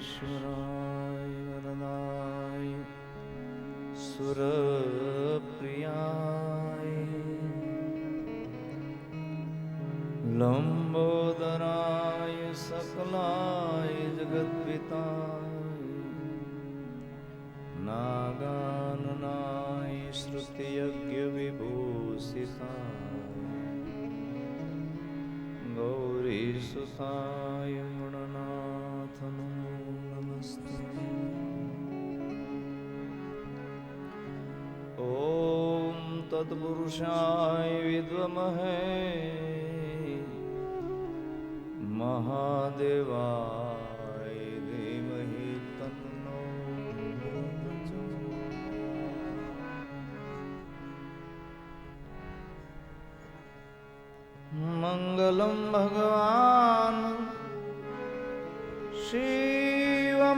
विघ्नेश्वराय वरदाय सुरप्रियाय गौरीसुताय गणनाथ नमो नमस्ते ॐ तत्पुरुषाय विद्महे महादेवाय धीमहि तन्नो मङ्गलं भगवान् शिवमङ्गलम्।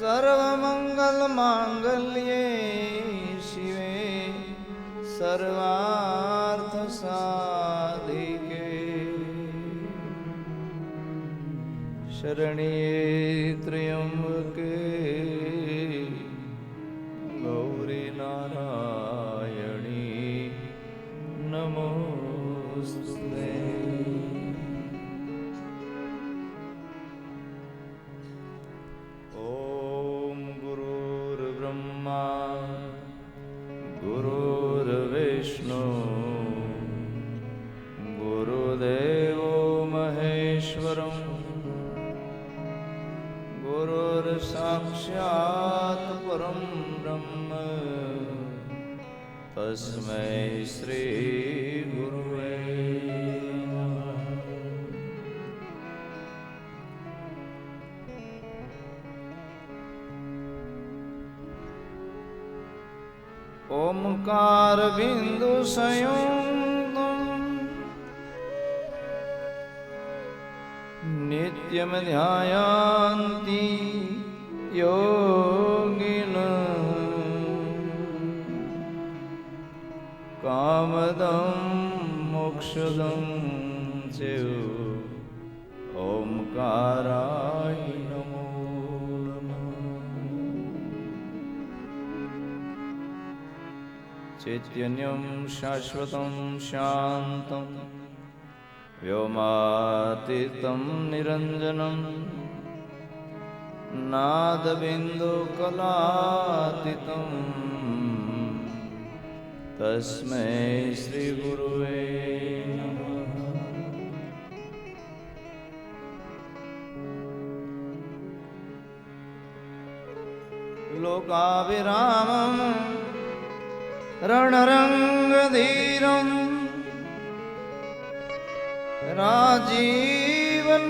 सर्वमङ्गलमाङ्गल्ये शिवे सर्वार्थसाधिके। शरण्ये त्र्यम्बके તસ્મૈ શ્રી ગુરુવે ઓમકાર બિંદુ સંયુક્ત નિત્યમ ધ્યાયંતિ યો कामदं मोक्षदं च ओंकाराय नमो। चैतन्यं शाश्वतं शान्तं। व्योमातीतं निरञ्जनं। नादबिन्दुकलातीतं તસ્મૈ શ્રી ગુરુવે લોકાવિરામમ રણરંગધીરમ રાજીવનેત્રમ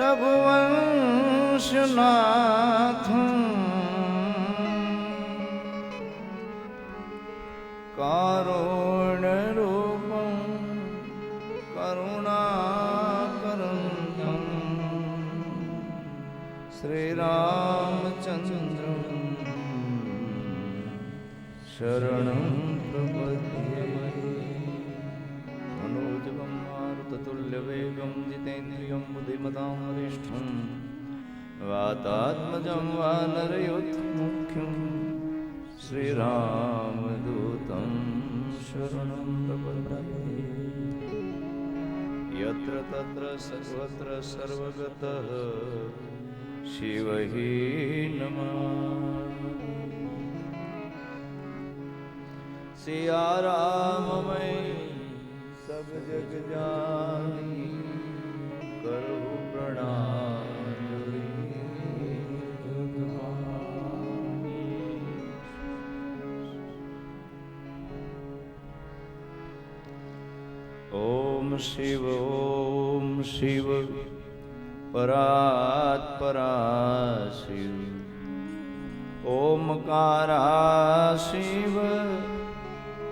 રઘુવંશનાથમ शरणं प्रपद्ये। मनोजवं मारुततुल्यवेगं जितेन्द्रियं बुद्धिमतां वरिष्ठं। वातात्मजं वानरयोत्मुख्यं श्रीरामदूतं शरणं प्रपद्ये। यत्र तत्र सर्वत्र सर्वगतः शिव हि नमः। सिया राम सब जग जानी, करो प्रणाम। ओम शिव ओम शिव, परात् परा शिव। ओमकारा शिव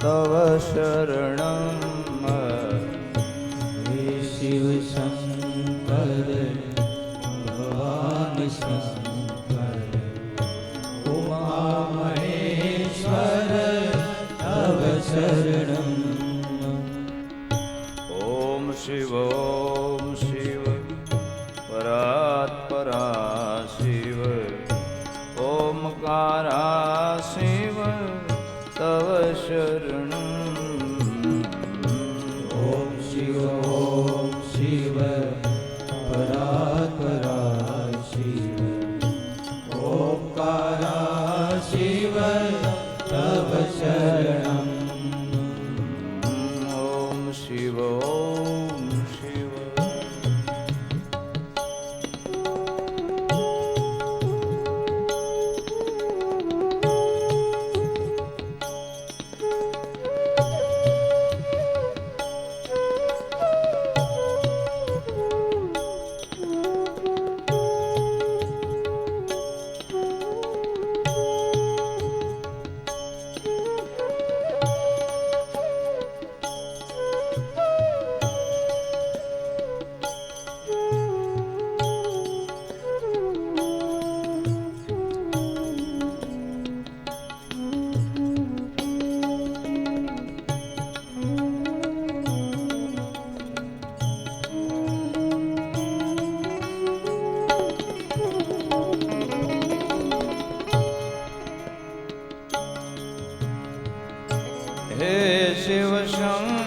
તવ શરણ હે શિવ શંકર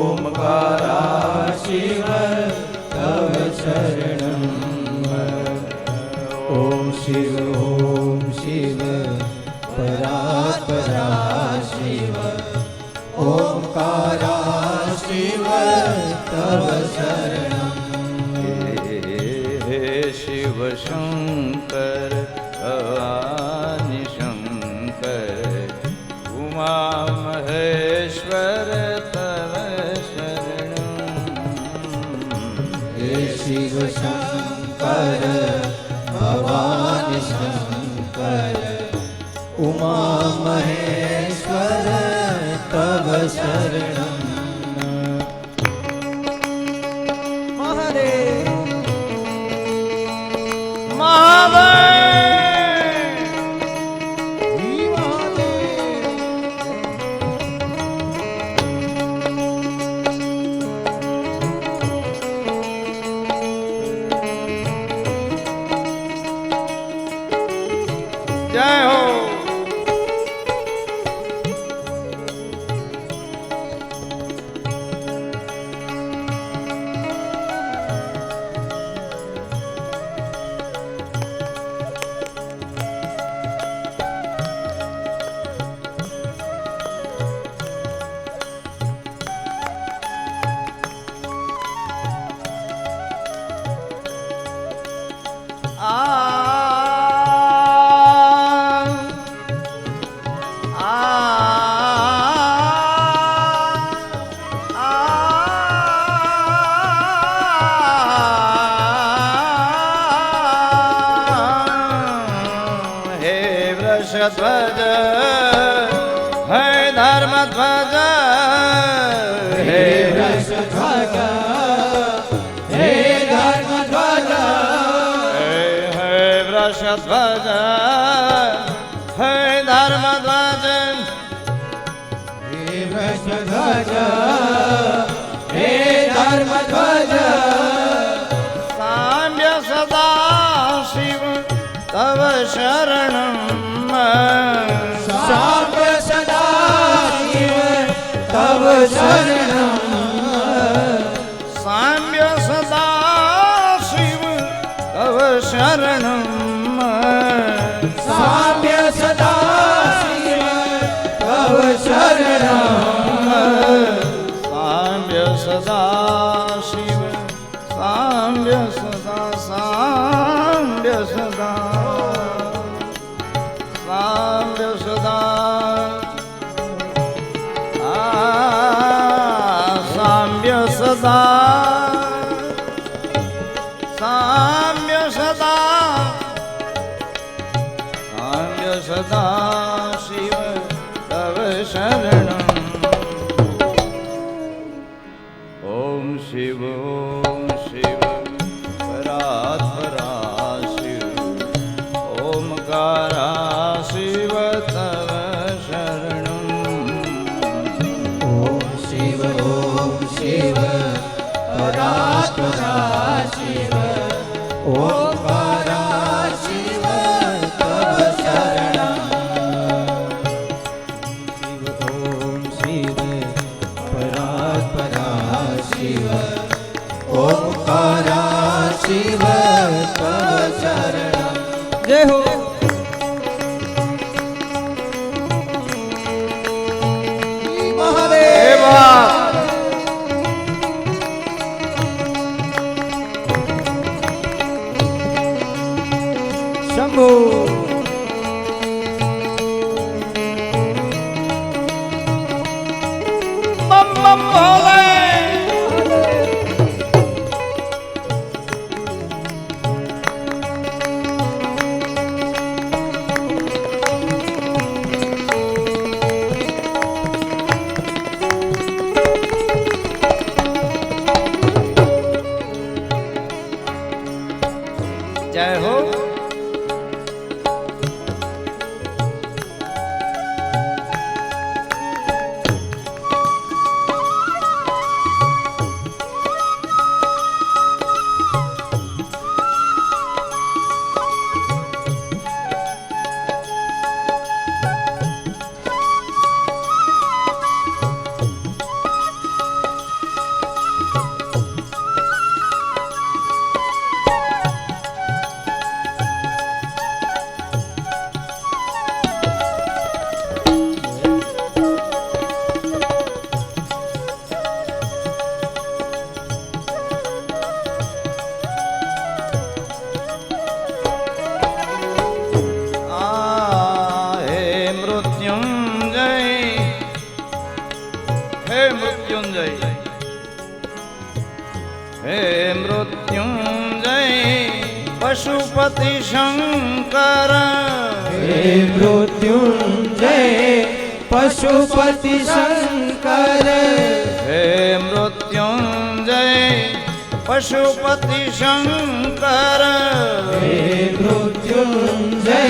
ઓમકારા શિવ તવ શરણ ઓમ શિવ ઓમ શિવ પરા પરા શિવ ઓમકારા શિવ તવ શરણ શંકર ભવાની શંકર ઉમા મહેશ્વર તવ શરણ વૃષધ્વજ હે ધર્મધ્વજ હે હે ધ્વજ હે ધર્મધ્વજ હે હે હે ધર્મધ્વજ હે વૃષધ્વજ હે ધર્મધ્વજ સામ્ય સદા શિવ તવ શરણમ સાપ સદા શિવ તવ શરણ સામ્ય સદા શિવ તવ શરણ સામ્ય 三。ઓમકારા શંભુ મૃત્યુંજય હે મૃત્યુંજય પશુપતિ શંકર હે મૃત્યુંજય પશુપતિ શંકર હે મૃત્યુંજય પશુપતિ શંકર હે મૃત્યુંજય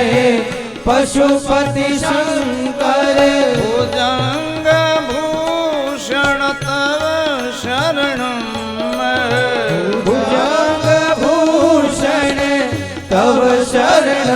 પશુપતિ શંકર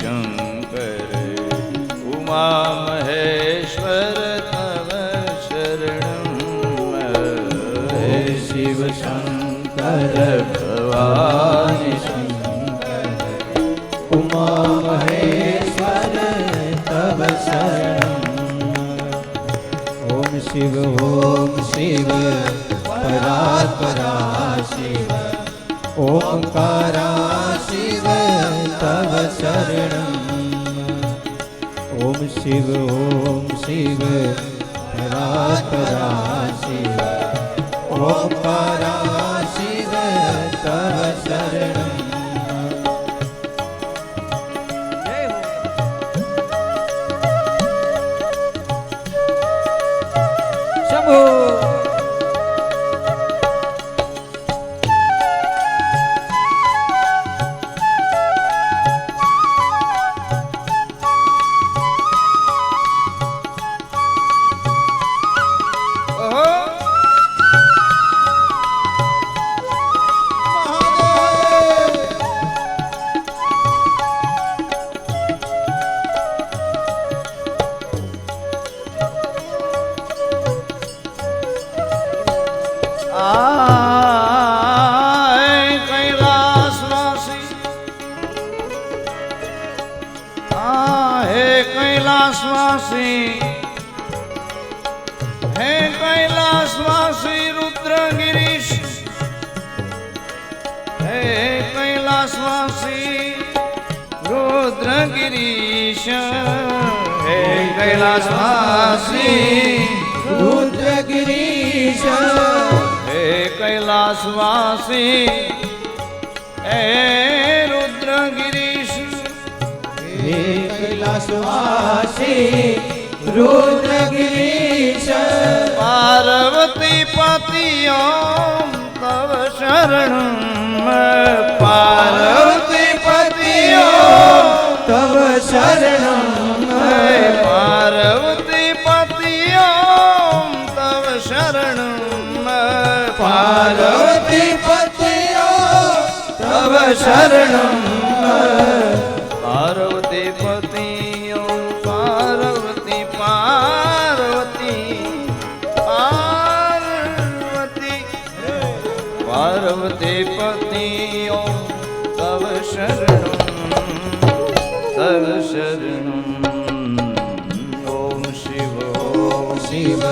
शंकर, उमा महेश्वर, तव शरण शिव शंकर, भवानि शंकर। उमा महेश्वर, तव शरण ओम शिव ओम शिव परा परा शिव। ओंकारा શરણમ. ઓમ શિવ ઓમ શિવ પરાત્પરા શિવ. ઓમકારા કૈલાસવાસી. હે કૈલાસવાસી રુદ્રગિરીશ. હે કૈલાસવાસી રુદ્રગિરીશ. હે કૈલાસવાસી રુદ્રગિરીશ. હે કૈલાસવાસી, હે રુદ્રગિરીશ. હે કૈલાસવાસી રુદ્રગિરીશ. પાર્વતી પતિઓ તવ શરણ પાર્વતી પતિઓ તવ શરણ પાર્વતી પતિઓ તવ શરણ પાર્વતી પતિઓ તવ શરણમ. તવ શરણમ ઓમ શિવ ઓમ શિવ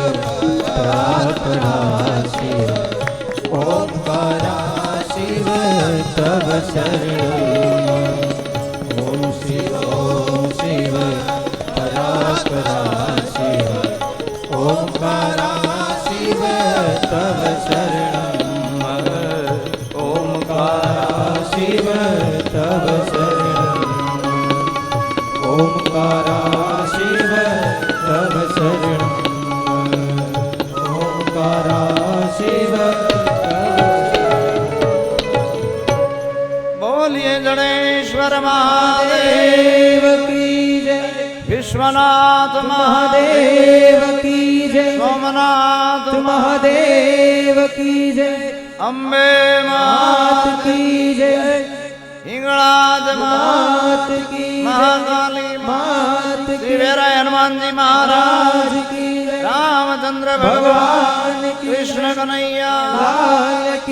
પ્રાર્થના શિવ ઓમકારા શિવ તવ શરણમ ઓમ શિવ ઓમ શિવ પરાત્પરા શિવ ઓમકારા જડેશ્વર મહાદેવ દેવ કી જય વિશ્વનાથ મહાદેવ કી જય સોમનાથ મહાદેવ કી જય અંબે માત કી જય હિંગળાજ માત કી મહાકાલી માત શ્રી હનુમાનજી મહારાજ કી રામચંદ્ર ભગવાન કૃષ્ણ કનૈયા